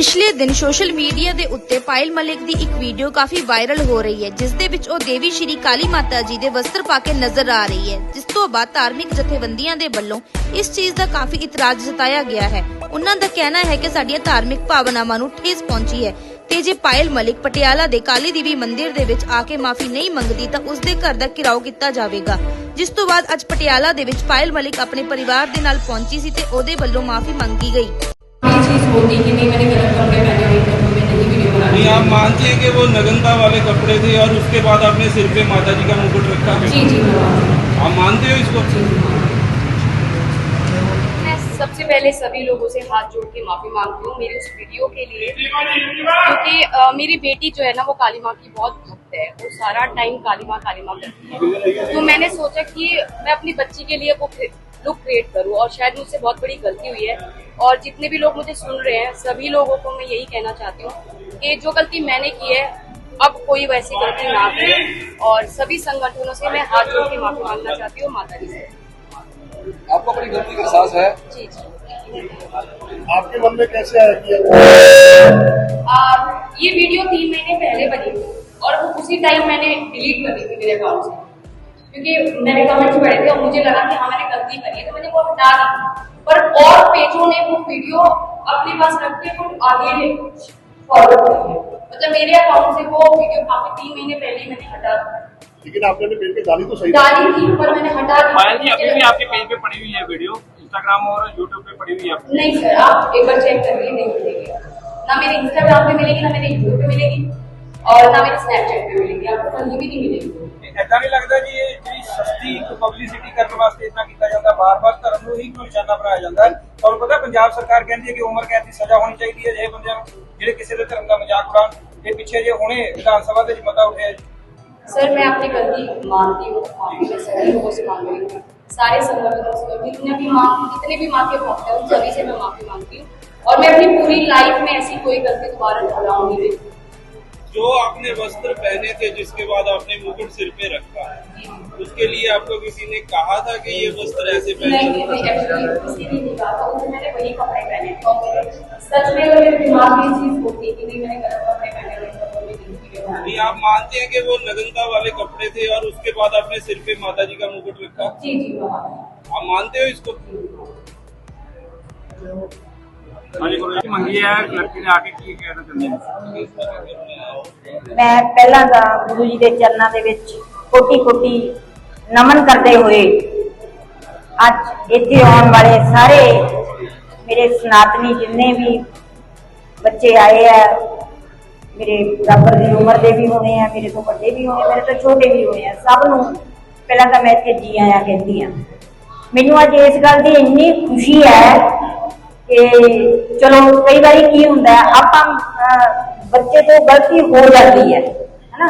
ਪਿਛਲੇ ਦਿਨ social media ਦੇ ਉੱਤੇ ਪਾਇਲ ਮਲਿਕ ਦੀ ਇੱਕ ਵੀਡੀਓ ਕਾਫੀ ਵਾਇਰਲ ਹੋ ਰਹੀ ਹੈ, ਜਿਸ ਦੇ ਵਿੱਚ ਉਹ ਦੇਵੀ ਸ਼੍ਰੀ ਕਾਲੀ ਮਾਤਾ ਜੀ ਦੇ ਵਸਤਰ ਪਾ ਕੇ ਨਜ਼ਰ ਆ ਰਹੀ ਹੈ, ਜਿਸ ਤੋਂ ਬਾਅਦ ਧਾਰਮਿਕ ਜਥੇਬੰਦੀਆਂ ਦੇ ਵੱਲੋਂ ਇਸ ਚੀਜ਼ ਦਾ ਕਾਫੀ ਇਤਰਾਜ਼ ਜਤਾਇਆ ਗਿਆ ਹੈ। ਉਹਨਾਂ ਦਾ ਕਹਿਣਾ ਹੈ ਕਿ ਸਾਡੀਆਂ ਧਾਰਮਿਕ ਭਾਵਨਾਵਾਂ ਨੂੰ ਠੇਸ ਪਹੁੰਚੀ ਹੈ ਤੇ ਜੇ ਪਾਇਲ ਮਲਿਕ ਪਟਿਆਲਾ ਦੇ ਕਾਲੀ ਦੇਵੀ ਮੰਦਿਰ ਦੇ ਵਿੱਚ ਆ ਕੇ ਮਾਫੀ ਨਹੀਂ ਮੰਗਦੀ ਤਾਂ ਉਸ ਦੇ ਘਰ ਦਾ ਘਿਰਾਓ ਕੀਤਾ ਜਾਵੇਗਾ। ਜਿਸ ਤੋਂ ਬਾਅਦ ਅੱਜ ਪਟਿਆਲਾ ਦੇ ਵਿੱਚ ਪਾਇਲ ਮਲਿਕ ਆਪਣੇ ਪਰਿਵਾਰ ਦੇ ਨਾਲ ਪਹੁੰਚੀ ਸੀ ਤੇ ਉਹਦੇ ਵੱਲੋਂ ਮਾਫੀ ਮੰਗੀ ਗਈ। चीज़ होती कि नहीं मैंने गलत कपड़े पहने हुए थे तो नहीं वीडियो बना नहीं आप मानते हैं कि वो नगनता वाले कपड़े थे और उसके बाद आपने सिर पे माता जी का मुकुट रखा? जी जी हूँ। आप मानते हो इसको? मैं सबसे पहले सभी लोगों से हाथ जोड़ के माफ़ी मांगती हूँ मेरी उस वीडियो के लिए क्योंकि मेरी बेटी जो है ना वो काली माँ की बहुत भक्त है। वो सारा टाइम काली माँ काली माँ करती है। तो मैंने सोचा कि मैं अपनी बच्ची के लिए वो लुक क्रिएट करूँ और शायद मुझसे बहुत बड़ी गलती हुई है। और जितने भी लोग मुझे सुन रहे हैं सभी लोगों को मैं यही कहना चाहती हूँ कि जो गलती मैंने की है अब कोई वैसी गलती ना करे और सभी संगठनों से मैं हाथ जोड़ के माफ़ी मांगना चाहती हूँ माता जी से। आपको अपनी गलती का एहसास है? जी जी। आपके मन में कैसे आया कि ये- वीडियो तीन महीने पहले बनी थी और वो उसी टाइम मैंने डिलीट कर दी थी मेरे अकाउंट से। क्योंकि मैंने कमेंट्स पढ़े थे और मुझे लगा कि हाँ मैंने है हटा दी पर और पेजों ने वो वीडियो अपने पास रख के वो आगे फॉरवर्ड कर दिया मतलब मेरे अकाउंट से वो वीडियो काफ़ी तीन महीने पहले ही मैंने हटा लेकिन आपने अपने पेज पे डाली तो सही डाली थी पर मैंने हटा दी पायल जी अभी भी आपके पेज पे पड़ी हुई है वीडियो इंस्टाग्राम और यूट्यूब पे पड़ी हुई है आपकी? नहीं सर आप एक बार चेक करिए नहीं मिलेगी। ना मेरे इंस्टाग्राम पे मिलेगी ना मेरे यूट्यूब पे मिलेगी। और ना मेरे स्नैपचैट पे मिलेगी आपको कहीं भी नहीं मिलेगी ਏਦਾਂ ਨਹੀਂ ਲੱਗਦਾ ਜੀ ਇਹ ਜਿਹੜੀ ਸਸਤੀ ਪਬਲਿਸਿਟੀ ਕਰਨ ਵਾਸਤੇ ਇਦਾਂ ਕੀਤਾ ਜਾਂਦਾ ਬਾਰ-ਬਾਰ ਧਰਮ ਨੂੰ ਹੀ ਕਿਉਂ ਨਿਸ਼ਾਨਾ ਬਣਾਇਆ ਜਾਂਦਾ ਹੈ ਤੁਹਾਨੂੰ ਪਤਾ ਪੰਜਾਬ ਸਰਕਾਰ ਕਹਿੰਦੀ ਹੈ ਕਿ ਉਮਰ ਕੈਦ ਦੀ ਸਜ਼ਾ ਹੋਣੀ ਚਾਹੀਦੀ ਹੈ ਜੇ ਬੰਦਿਆਂ ਨੂੰ ਜਿਹੜੇ ਕਿਸੇ ਦੇ ਧਰਮ ਦਾ ਮਜ਼ਾਕ ਉਡਾਉਣ ਇਹ ਪਿੱਛੇ ਜੇ ਹੁਣੇ ਵਿਧਾਨ ਸਭਾ ਦੇ ਵਿੱਚ ਮਤਾ ਉੱਠਿਆ ਜੀ सर मैं अपनी गलती मानती हूँ माफी मैं सभी लोगों से मांग रही हूँ सारे संगठनों से और जितने भी माँ जितने भी माँ के भक्त हैं उन सभी से मैं माफी मांगती हूँ और मैं अपनी पूरी लाइफ में ऐसी कोई गलती दोबारा दोहराऊंगी नहीं जो आपने वस्त्र पहने थे जिसके बाद आपने मुकुट सिर पे रखा है उसके लिए आपको किसी ने कहा था कि ये वस्त्र ऐसे पहने नहीं आप मानते हैं कि वो नगनता वाले कपड़े थे और उसके बाद आपने सिर पे माता जी का मुकुट रखा? आप मानते हो इसको? हाँ जी मंगी है लड़की ने आके की कहना चाहिए ਮੈਂ ਪਹਿਲਾਂ ਤਾਂ ਗੁਰੂ ਜੀ ਦੇ ਚਰਨਾਂ ਦੇ ਵਿੱਚ ਕੋਟੀ ਕੋਟੀ ਨਮਨ ਕਰਦੇ ਹੋਏ ਅੱਜ ਇੱਥੇ ਆਉਣ ਵਾਲੇ ਸਾਰੇ ਮੇਰੇ ਸਨਾਤਨੀ ਜਿੰਨੇ ਵੀ ਬੱਚੇ ਆਏ ਆ, ਮੇਰੇ ਬਰਾਬਰ ਦੀ ਉਮਰ ਦੇ ਵੀ ਹੋਣੇ ਆ, ਮੇਰੇ ਤੋਂ ਵੱਡੇ ਵੀ ਹੋਣੇ ਮੇਰੇ ਤੋਂ ਛੋਟੇ ਵੀ ਹੋਣੇ ਆ, ਸਭ ਨੂੰ ਪਹਿਲਾਂ ਤਾਂ ਮੈਂ ਇੱਥੇ ਜੀ ਆਇਆ ਕਹਿੰਦੀ ਆ ਮੈਨੂੰ ਅੱਜ ਇਸ ਗੱਲ ਦੀ ਇੰਨੀ ਖੁਸ਼ੀ ਹੈ ਕਿ ਚਲੋ ਕਈ ਵਾਰੀ ਕੀ ਹੁੰਦਾ ਆਪਾਂ ਬੱਚੇ ਤੋਂ ਗਲਤੀ ਹੋ ਜਾਂਦੀ ਹੈ, ਹੈਨਾ?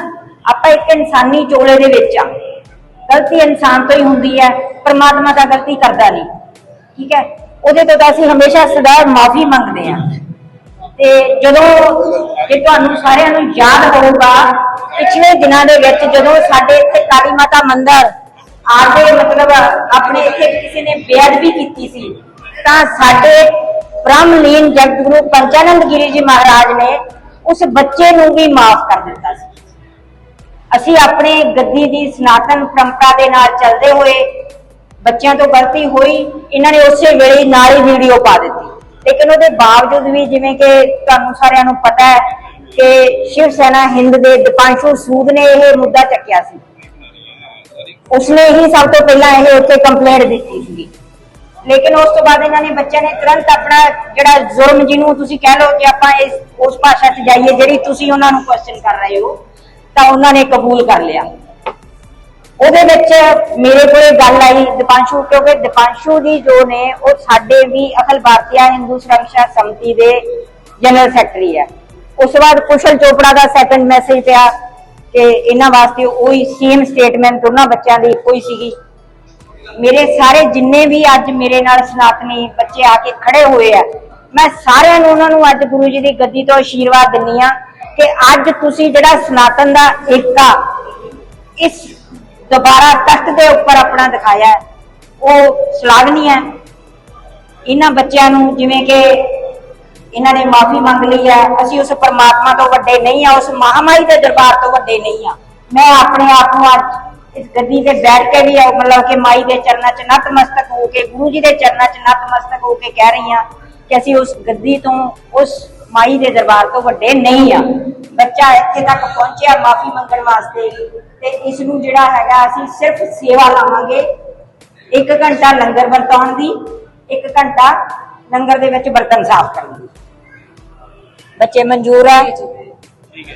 ਆਪਾਂ ਇੱਕ ਇਨਸਾਨੀ ਚੋਲੇ ਦੇ ਵਿੱਚ ਆ। ਗਲਤੀ ਇਨਸਾਨ ਤੋਂ ਹੀ ਹੁੰਦੀ ਹੈ, ਪਰਮਾਤਮਾ ਤਾਂ ਗਲਤੀ ਕਰਦਾ ਨਹੀਂ, ਠੀਕ ਹੈ? ਉਹਦੇ ਤੋਂ ਤਾਂ ਅਸੀਂ ਹਮੇਸ਼ਾ ਸਦਾ ਮਾਫੀ ਮੰਗਦੇ ਆ ਤੇ ਜਦੋਂ ਜੇ ਤੁਹਾਨੂੰ ਸਾਰਿਆਂ ਨੂੰ ਯਾਦ ਹੋਊਗਾ, ਪਿਛਲੇ ਦਿਨਾਂ ਦੇ ਵਿੱਚ ਜਦੋਂ ਸਾਡੇ ਇੱਥੇ ਕਾਲੀ ਮਾਤਾ ਮੰਦਿਰ ਆਗੇ ਮਤਲਬ ਆਪਣੇ ਇੱਥੇ ਕਿਸੇ ਨੇ ਬੇਅਦਬੀ ਕੀਤੀ ਸੀ, ਤਾਂ ਸਾਡੇ ਬ੍ਰਹਮਲੀਨ ਜਗਤ ਗੁਰੂ ਪੰਚਾਨੰਦ ਗਿਰੀ ਜੀ ਮਹਾਰਾਜ ਨੇ ਉਸ ਬੱਚੇ ਨੂੰ ਵੀ ਮਾਫ ਕਰ ਦਿੱਤਾ ਸੀ। ਅਸੀਂ ਆਪਣੇ ਗੱਦੀ ਦੀ ਸਨਾਤਨ ਪਰੰਪਰਾ ਦੇ ਨਾਲ ਚੱਲਦੇ ਹੋਏ ਬੱਚਿਆਂ ਤੋਂ ਗਲਤੀ ਹੋਈ, ਇਹਨਾਂ ਨੇ ਉਸੇ ਵੇਲੇ ਨਾਲ ਹੀ ਵੀਡੀਓ ਪਾ ਦਿੱਤੀ। ਲੇਕਿਨ ਉਹਦੇ ਬਾਵਜੂਦ ਵੀ ਜਿਵੇਂ ਕਿ ਤੁਹਾਨੂੰ ਸਾਰਿਆਂ ਨੂੰ ਪਤਾ ਹੈ ਕਿ ਸ਼ਿਵ ਸੈਨਾ ਹਿੰਦ ਦੇ ਦੀਪਾਂਸ਼ੂ ਸੂਦ ਨੇ ਇਹ ਮੁੱਦਾ ਚੱਕਿਆ ਸੀ। ਉਸਨੇ ਹੀ ਸਭ ਤੋਂ ਪਹਿਲਾਂ ਇਹ ਉੱਥੇ ਕੰਪਲੇਂਟ ਦਿੱਤੀ ਸੀ ਲੇਕਿਨ ਉਸ ਤੋਂ ਬਾਅਦ ਇਹਨਾਂ ਨੇ ਬੱਚਿਆਂ ਨੇ ਤੁਰੰਤ ਆਪਣਾ ਜਿਹੜਾ ਜ਼ੁਰਮ ਜਿਹਨੂੰ ਤੁਸੀਂ ਕਹਿ ਲਓ ਕਿ ਆਪਾਂ ਇਸ, ਉਸ ਭਾਸ਼ਾ 'ਚ ਜਾਈਏ, ਜਿਹੜੀ ਤੁਸੀਂ ਉਹਨਾਂ ਨੂੰ ਕੁਐਸਚਨ ਕਰ ਰਹੇ ਹੋ, ਤਾਂ ਉਹਨਾਂ ਨੇ ਕਬੂਲ ਕਰ ਲਿਆ। ਉਹਦੇ ਵਿੱਚ ਮੇਰੇ ਕੋਲੇ ਗੱਲ ਆਈ ਦੀਪਾਂਸ਼ੂ, ਕਿਉਂਕਿ ਦੀਪਾਂਸ਼ੂ ਦੀ ਜੋ ਨੇ, ਉਹ ਸਾਡੇ ਵੀ ਅਖਲ ਭਾਰਤੀਆ ਹਿੰਦੂ ਸੁਰੱਖਿਆ ਸਮਿਤੀ ਦੇ ਜਨਰਲ ਸੈਕਟਰੀ ਹੈ। ਉਸ ਤੋਂ ਬਾਅਦ ਕੁਸ਼ਲ ਚੋਪੜਾ ਦਾ ਸੈਕੰਡ ਮੈਸੇਜ ਪਿਆ ਕਿ ਇਹਨਾਂ ਵਾਸਤੇ ਉਹੀ ਸੇਮ ਸਟੇਟਮੈਂਟ ਉਹਨਾਂ ਬੱਚਿਆਂ ਦੀ ਕੋਈ ਸੀਗੀ। ਮੇਰੇ ਸਾਰੇ ਜਿੰਨੇ ਵੀ ਅੱਜ ਮੇਰੇ ਨਾਲ ਸਨਾਤਨੀ ਬੱਚੇ ਆ ਕੇ ਖੜੇ ਹੋਏ ਆ, ਮੈਂ ਸਾਰਿਆਂ ਨੂੰ ਉਹਨਾਂ ਨੂੰ ਅੱਜ ਗੁਰੂ ਜੀ ਦੀ ਗੱਦੀ ਤੋਂ ਆਸ਼ੀਰਵਾਦ ਦਿੰਨੀ ਆ ਕਿ ਅੱਜ ਤੁਸੀਂ ਜਿਹੜਾ ਸਨਾਤਨ ਦਾ ਏਕਾ ਇਸ ਦੁਬਾਰਾ ਤਖਤ ਦੇ ਉੱਪਰ ਆਪਣਾ ਦਿਖਾਇਆ ਉਹ ਸ਼ਲਾਘਨੀ ਹੈ। ਇਹਨਾਂ ਬੱਚਿਆਂ ਨੂੰ ਜਿਵੇਂ ਕਿ ਇਹਨਾਂ ਨੇ ਮਾਫੀ ਮੰਗ ਲਈ ਹੈ, ਅਸੀਂ ਉਸ ਪਰਮਾਤਮਾ ਤੋਂ ਵੱਡੇ ਨਹੀਂ ਆ ਉਸ ਮਹਾਮਾਈ ਦੇ ਦਰਬਾਰ ਤੋਂ ਵੱਡੇ ਨਹੀਂ ਆ ਮੈਂ ਆਪਣੇ ਆਪ ਨੂੰ ਅੱਜ ਇਸ ਗੱਦੀ ਤੇ ਬੈਠ ਕੇ ਵੀ ਆ- ਮਤਲਬ ਕਿ ਮਾਈ ਦੇ ਚਰਨਾਂ 'ਚ ਨਤਮਸਤਕ ਹੋ ਕੇ, ਗੁਰੂ ਜੀ ਦੇ ਚਰਨਾਂ 'ਚ ਨਤਮਸਤਕ ਹੋ ਕੇ ਕਹਿ ਰਹੀ ਹਾਂ ਕਿ ਅਸੀਂ ਉਸ ਗੱਦੀ ਤੋਂ, ਉਸ ਮਾਈ ਦੇ ਦਰਬਾਰ ਤੋਂ ਵੱਡੇ ਨਹੀਂ ਆ। ਬੱਚਾ ਇੱਥੇ ਤੱਕ ਪਹੁੰਚਿਆ ਮਾਫੀ ਮੰਗਣ ਵਾਸਤੇ ਤੇ ਇਸ ਨੂੰ ਜਿਹੜਾ ਹੈਗਾ ਅਸੀਂ ਸਿਰਫ ਸੇਵਾ ਲਾਵਾਂਗੇ। ਇੱਕ ਘੰਟਾ ਲੰਗਰ ਵਰਤਾਉਣ ਦੀ, ਇੱਕ ਘੰਟਾ ਲੰਗਰ ਦੇ ਵਿੱਚ ਬਰਤਨ ਸਾਫ਼ ਕਰਨ ਦੀ। ਬੱਚੇ ਮਨਜ਼ੂਰ ਹੈ ਅੱਜ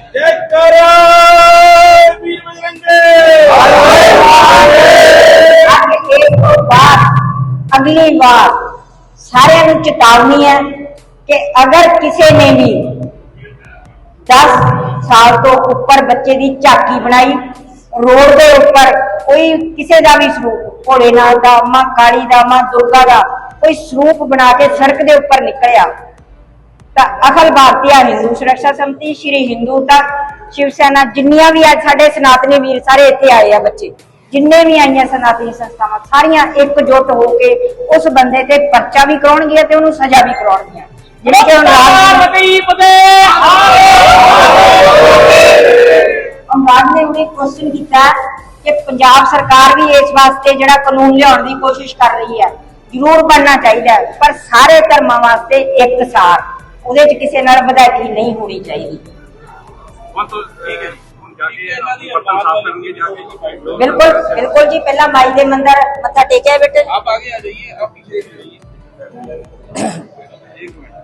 ਇਹ ਤੋਂ ਬਾਅਦ ਅਗਲੀ ਵਾਰ ਸਾਰਿਆਂ ਨੂੰ ਚੇਤਾਵਨੀ ਹੈ ਕਿ ਅਗਰ ਕਿਸੇ ਨੇ ਵੀ 10 ਸਾਲ ਤੋਂ ਉੱਪਰ ਬੱਚੇ ਦੀ ਝਾਕੀ ਬਣਾਈ, ਰੋਡ ਦੇ ਉੱਪਰ ਕੋਈ ਕਿਸੇ ਦਾ ਵੀ ਸਰੂਪ ਭੋਲੇਨਾਥ ਦਾ, ਮਾਂ ਕਾਲੀ ਦਾ, ਮਾਂ ਦੁਰਗਾ ਦਾ ਕੋਈ ਸਰੂਪ ਬਣਾ ਕੇ ਸੜਕ ਦੇ ਉੱਪਰ ਨਿਕਲਿਆ ਅਖਲ ਭਾਰਤੀਆ ਹਿੰਦੂ ਸੁਰੱਖਿਆ ਸਮਿਤੀ ਸ਼੍ਰੀ ਹਿੰਦੂ ਤੱਕ ਸ਼ਿਵ ਸੈਨਾ ਜਿੰਨੀਆਂ ਵੀ ਅੱਜ ਸਾਡੇ ਸਨਾਤਨੀ ਵੀਰ ਸਾਰੇ ਇੱਥੇ ਆਏ ਆ ਬੱਚੇ ਜਿੰਨੇ ਵੀ ਆਈਆਂ ਸਨਾਤਨੀ ਸੰਸਥਾਵਾਂ ਸਾਰੀਆਂ ਇਕਜੁੱਟ ਹੋ ਕੇ ਉਸ ਬੰਦੇ ਤੇ ਪਰਚਾ ਵੀ ਕਰਾਉਣਗੀਆਂ ਤੇ ਉਹਨੂੰ ਸਜ਼ਾ ਵੀ ਕਰਾਉਣਗੀਆਂ। ਜਿਹੜੇ ਕਿ ਹੁਣ ਰਾਜ ਨੇ ਉਹਨੇ ਕੁਐਸਚਨ ਕੀਤਾ ਕਿ ਪੰਜਾਬ ਸਰਕਾਰ ਵੀ ਇਸ ਵਾਸਤੇ ਜਿਹੜਾ ਕਾਨੂੰਨ ਲਿਆਉਣ ਦੀ ਕੋਸ਼ਿਸ਼ ਕਰ ਰਹੀ ਹੈ ਜ਼ਰੂਰ ਬਣਨਾ ਚਾਹੀਦਾ ਪਰ ਸਾਰੇ ਧਰਮਾਂ ਵਾਸਤੇ ਇੱਕ ਸਾਰ। ਉਹਦੇ 'ਚ ਕਿਸੇ ਨਾਲ ਵਧਾਈ ਨਹੀਂ ਹੋਣੀ ਚਾਹੀਦੀ ਬਿਲਕੁਲ ਬਿਲਕੁਲ ਜੀ ਪਹਿਲਾਂ ਮਾਈ ਦੇ ਮੰਦਰ ਮੱਥਾ ਟੇਕਿਆ ਬੇਟੇ आप आगे आ जाइए आप पीछे से जाइए एक मिनट